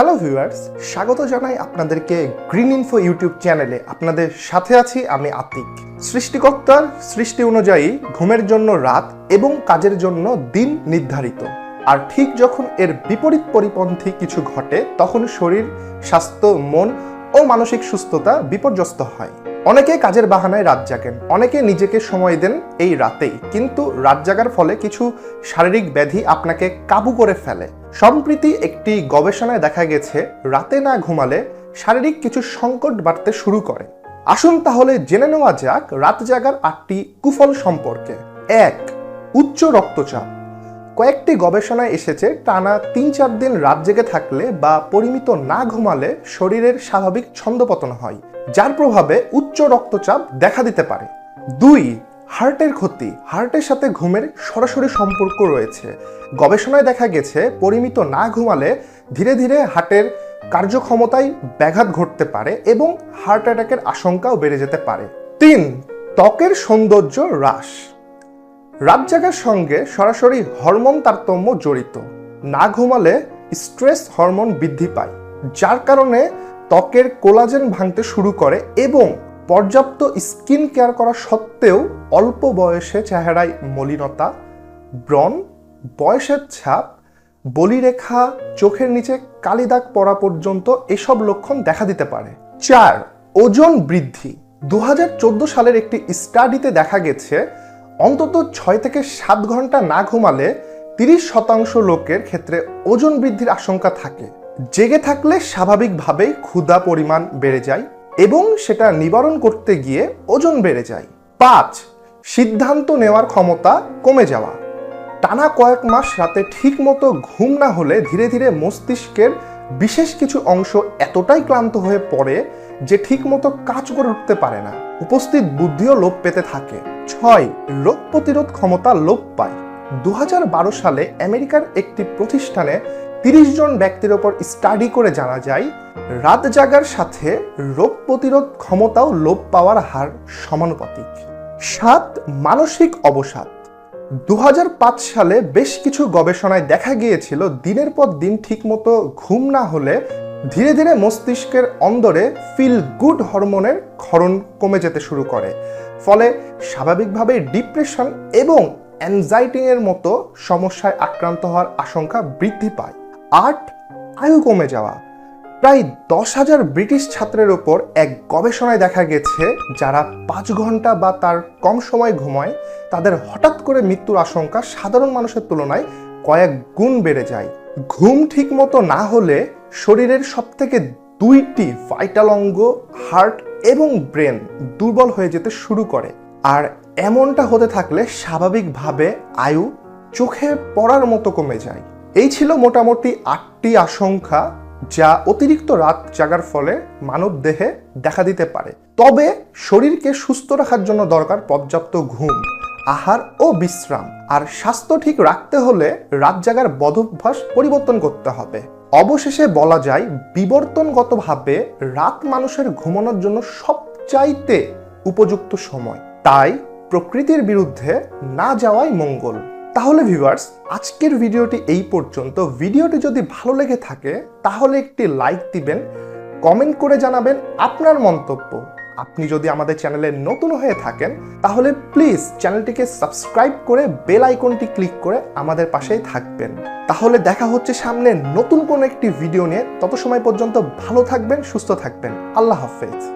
Hello viewers স্বাগত জানাই আপনাদেরকে গ্রিন ইনফো ইউটিউব চ্যানেলে আপনাদের সাথে আছি আমি আতিক। সৃষ্টিকর্তার সৃষ্টি অনুযায়ী ঘুমের জন্য রাত এবং কাজের জন্য দিন নির্ধারিত। আর ঠিক যখন এর বিপরীত পরিপন্থী কিছু ঘটে, তখন শরীর, স্বাস্থ্য, মন ও মানসিক সুস্থতা বিপর্যস্ত হয়। অনেকে কাজের বাহানায় রাত জাগেন, অনেকে নিজেকে সময় দেন এই রাতেই। কিন্তু রাত জাগার ফলে কিছু শারীরিক ব্যাধি আপনাকে কাবু করে ফেলে। সম্প্রতি একটি গবেষণায় দেখা গেছে, রাতে না ঘুমালে শারীরিক কিছু সংকট বাড়তে শুরু করে। আসুন তাহলে জেনে নেওয়া যাক রাত জাগার আটটি কুফল সম্পর্কে। এক, উচ্চ রক্তচাপ। কয়েকটি গবেষণায় এসেছে, টানা তিন চার দিন রাত জেগে থাকলে বা পরিমিত না ঘুমালে শরীরের স্বাভাবিক ছন্দপতন হয়, যার প্রভাবে উচ্চ রক্তচাপ দেখা দিতে পারে। দুই, হার্টের ক্ষতি, হার্টের সাথে ঘুমের সরাসরি সম্পর্ক রয়েছে। গবেষণায় দেখা গেছে, পরিমিত না ঘুমালে ধীরে ধীরে হার্টের কার্যক্ষমতায় ব্যাঘাত ঘটতে পারে এবং হার্ট অ্যাটাকের আশঙ্কাও বেড়ে যেতে পারে। তিন, ত্বকের সৌন্দর্য হ্রাস। রাত জাগার সঙ্গে সরাসরি হরমোন তারতম্য জড়িত। না ঘুমালে স্ট্রেস হরমোন বৃদ্ধি পায়, যার কারণে ত্বকের কোলাজেন ভাঙতে শুরু করে এবং পর্যাপ্ত স্কিন কেয়ার করা সত্ত্বেও অল্প বয়সে চেহারায় মলিনতা, ব্রণ, বয়সের ছাপ, বলিরেখা, চোখের নিচে কালি দাগ পড়া পর্যন্ত এসব লক্ষণ দেখা দিতে পারে। চার, ওজন বৃদ্ধি। দু হাজার চোদ্দ সালের একটি স্টাডিতে দেখা গেছে অন্তত ছয় থেকে সাত ঘণ্টা না ঘুমালে তিরিশ শতাংশ লোকের ক্ষেত্রে ওজন বৃদ্ধির আশঙ্কা থাকে। জেগে থাকলে স্বাভাবিকভাবেই ক্ষুধা পরিমাণ বেড়ে যায় এবং সেটা নিবারণ করতে গিয়ে ওজন বেড়ে যায়। পাঁচ, সিদ্ধান্ত নেওয়ার ক্ষমতা কমে যাওয়া। টানা কয়েক মাস রাতে ঠিক মতো ঘুম না হলে ধীরে ধীরে মস্তিষ্কের বিশেষ কিছু অংশ এতটাই ক্লান্ত হয়ে পড়ে যে ঠিক মতো কাজ করে উঠতে পারে না। উপস্থিত বুদ্ধিও লোপ পেতে থাকে। ছয়, রোগ প্রতিরোধ ক্ষমতা লোপ পায়। দু সালে আমেরিকার একটি প্রতিষ্ঠানে তিরিশ জন ব্যক্তির ওপর স্টাডি করে জানা যায় রাত জাগার সাথে রোগ প্রতিরোধ ক্ষমতাও লোপ পাওয়ার হার সমানুপাতিক। সাত, মানসিক অবসাদ। দু হাজার পাঁচ সালে বেশ কিছু গবেষণায় দেখা গিয়েছিল, দিনের পর দিন ঠিকমতো ঘুম না হলে ধীরে ধীরে মস্তিষ্কের অন্দরে ফিল গুড হরমোনের ক্ষরণ কমে যেতে শুরু করে। ফলে স্বাভাবিকভাবে ডিপ্রেশন এবং অ্যাংজাইটিংয়ের মতো সমস্যায় আক্রান্ত হওয়ার আশঙ্কা বৃদ্ধি পায়। আট আয়ু কমে যাওয়া। প্রায় দশ হাজার ব্রিটিশ ছাত্রের ওপর এক গবেষণায় দেখা গেছে, যারা পাঁচ ঘণ্টা বা তার কম সময় ঘুমায়, তাদের হঠাৎ করে মৃত্যুর আশঙ্কা সাধারণ মানুষের তুলনায় কয়েক গুণ বেড়ে যায়। ঘুম ঠিক মতো না হলে শরীরের সবথেকে দুইটি ভাইটাল অঙ্গ হার্ট এবং ব্রেন দুর্বল হয়ে যেতে শুরু করে। আর এমনটা হতে থাকলে স্বাভাবিকভাবে আয়ু চোখে পড়ার মতো কমে যায়। এই ছিল মোটামুটি আটটি আশঙ্কা যা অতিরিক্ত রাত জাগার ফলে মানব দেহে দেখা দিতে পারে। তবে শরীরকে সুস্থ রাখার জন্য দরকার পর্যাপ্ত ঘুম, আহার ও বিশ্রাম। আর স্বাস্থ্য ঠিক রাখতে হলে রাত জাগার বদভ্যাস পরিবর্তন করতে হবে। অবশেষে বলা যায়, বিবর্তনগতভাবে রাত মানুষের ঘুমানোর জন্য সবচাইতে উপযুক্ত সময়। তাই প্রকৃতির বিরুদ্ধে না যাওয়াই মঙ্গল। তাহলে ভিউয়ার্স আজকের ভিডিওটি এই পর্যন্ত। ভিডিওটি যদি ভালো লেগে থাকে, তাহলে একটি লাইক দিবেন কমেন্ট করে জানাবেন আপনার মন্তব্য। আপনি যদি আমাদের চ্যানেলে নতুন হয়ে থাকেন, তাহলে প্লিজ চ্যানেলটিকে সাবস্ক্রাইব করে বেল আইকনটি ক্লিক করে আমাদের পাশেই থাকবেন। তাহলে দেখা হচ্ছে সামনে নতুন কোন একটি ভিডিও নিয়ে। তত সময় পর্যন্ত ভালো থাকবেন, সুস্থ থাকবেন। আল্লাহ হাফেজ।